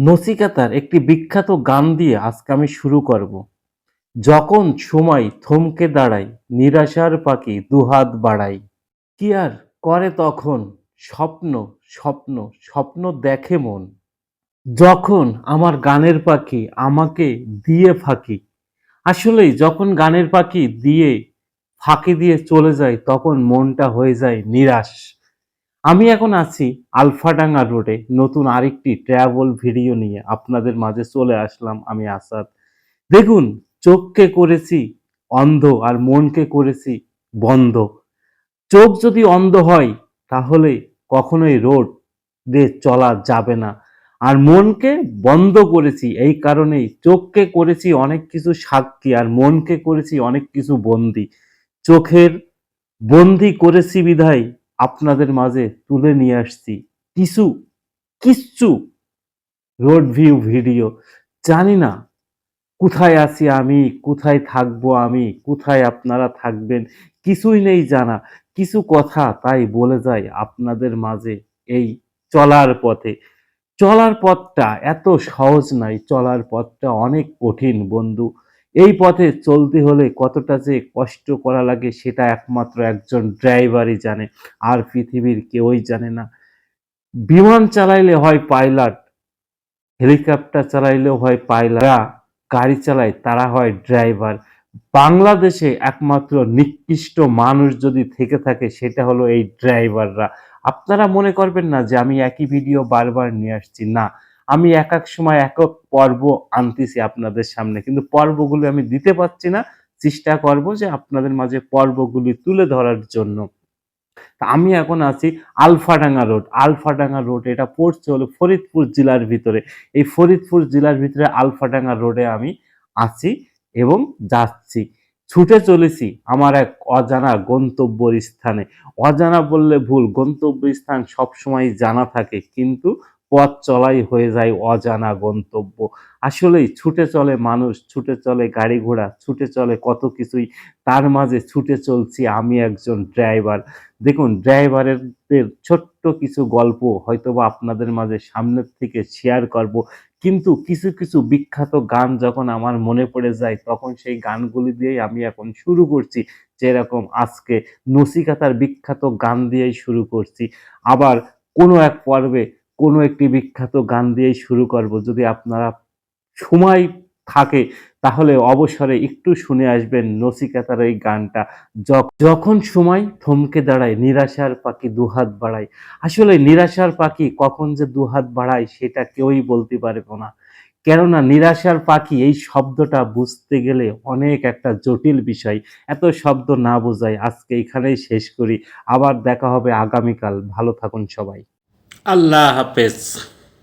নচিকেতার একটি বিখ্যাত গান দিয়ে আজকে আমি শুরু করব। যখন সময় থমকে দাঁড়ায়, নিরাশার পাখি দুহাত বাড়াই কি আর করে তখন? স্বপ্ন স্বপ্ন স্বপ্ন দেখে মন। যখন আমার গানের পাখি আমাকে দিয়ে ফাঁকি। আসলেই যখন গানের পাখি দিয়ে, ফাঁকি দিয়ে চলে যায়, তখন মনটা হয়ে যায় নিরাশ। আমি এখন আছি আলফাডাঙ্গা রোডে নতুন আরেকটি ট্রাভেল ভিডিও নিয়ে আপনাদের মাঝে চলে আসলাম আমি আসাদ। দেখুন, চোখকে করেছি অন্ধ আর মনকে করেছি বন্ধ। চোখ যদি অন্ধ হয়, তাহলে কখনোই রোড দিয়ে চলা যাবে না। আর মনকে বন্ধ করেছি, এই কারণেই চোখকে করেছি অনেক কিছু সাক্ষী আর মনকে করেছি অনেক কিছু বন্দি। চোখের বন্দি করেছি বিধায় আপনাদের মাঝে তুলে নিয়ে আসছি কিছু, কিচ্ছু রোড ভিউ ভিডিও জানি না কোথায় আছি আমি, কোথায় থাকব আমি, কোথায় আপনারা থাকবেন, কিছুই নেই জানা। কিছু কথা তাই বলে যাই আপনাদের মাঝে এই চলার পথে। চলার পথটা এত সহজ নয়, চলার পথটা অনেক কঠিন বন্ধু। এই পথে চলতে হলে কতটা যে কষ্ট করা লাগে সেটা একমাত্র একজন ড্রাইভারই জানে। আর পৃথিবীর কেউই জানে না। বিমান চালাইলে হয় পাইলট, হেলিকপ্টার চালাইলেও হয় পাইলট গাড়ি চালায় তারা হয় ড্রাইভার। বাংলাদেশে একমাত্র নিকৃষ্ট মানুষ যদি থেকে থাকে সেটা হলো এই ড্রাইভাররা। আপনারা মনে করবেন না যে আমি একই ভিডিও বারবার নিয়ে আসছি, না। আমি এক এক সময় একক পর্ব আনতেছি আপনাদের সামনে, কিন্তু পর্বগুলি আমি দিতে পারছি না। চেষ্টা করব যে আপনাদের মাঝে পর্বগুলি তুলে ধরার জন্য। তা আমি এখন আছি আলফাডাঙ্গা রোড। আলফাডাঙ্গা রোড, এটা পড়ছে হলো ফরিদপুর জেলার ভিতরে। এই ফরিদপুর জেলার ভিতরে আলফাডাঙ্গা রোডে আমি আছি এবং যাচ্ছি। ছুটে চলেছি আমার এক অজানা গন্তব্যর স্থানে অজানা বললে ভুল গন্তব্য স্থান সবসময় জানা থাকে, কিন্তু পথ চলাই হয়ে যায় অজানা গন্তব্য। আসলেই ছুটে চলে মানুষ, ছুটে চলে গাড়ি ঘোড়া, ছুটে চলে কত কিছুই। তার মাঝে ছুটে চলছি আমি একজন ড্রাইভার। দেখুন ড্রাইভারের ছোট্ট কিছু গল্প হয়তোবা আপনাদের মাঝে সামনের থেকে শেয়ার করব। কিন্তু কিছু কিছু বিখ্যাত গান যখন আমার মনে পড়ে যায়, তখন সেই গানগুলি দিয়েই আমি এখন শুরু করছি। যেরকম আজকে নসিকাতার বিখ্যাত গান দিয়েই শুরু করছি। আবার কোনো এক পর্বে কোনো একটি বিখ্যাত গান দিয়েই শুরু করব। যদি আপনারা সময় থাকে, তাহলে অবসরে একটু শুনে আসবেন নসিকাতার এই গানটা। যখ- যখন সময় থমকে দাঁড়ায়, নিরাশার পাখি দুহাত বাড়ায়। আসলে নিরাশার পাখি কখন যে দুহাত বাড়ায়, সেটা কেউই বলতে পারব না। কেননা নিরাশার পাখি এই শব্দটা বুঝতে গেলে অনেক একটা জটিল বিষয়। এত শব্দ না বোঝায়। আজকে এখানেই শেষ করি। আবার দেখা হবে আগামীকাল। ভালো থাকুন সবাই। আল্লাহ হাফেজ।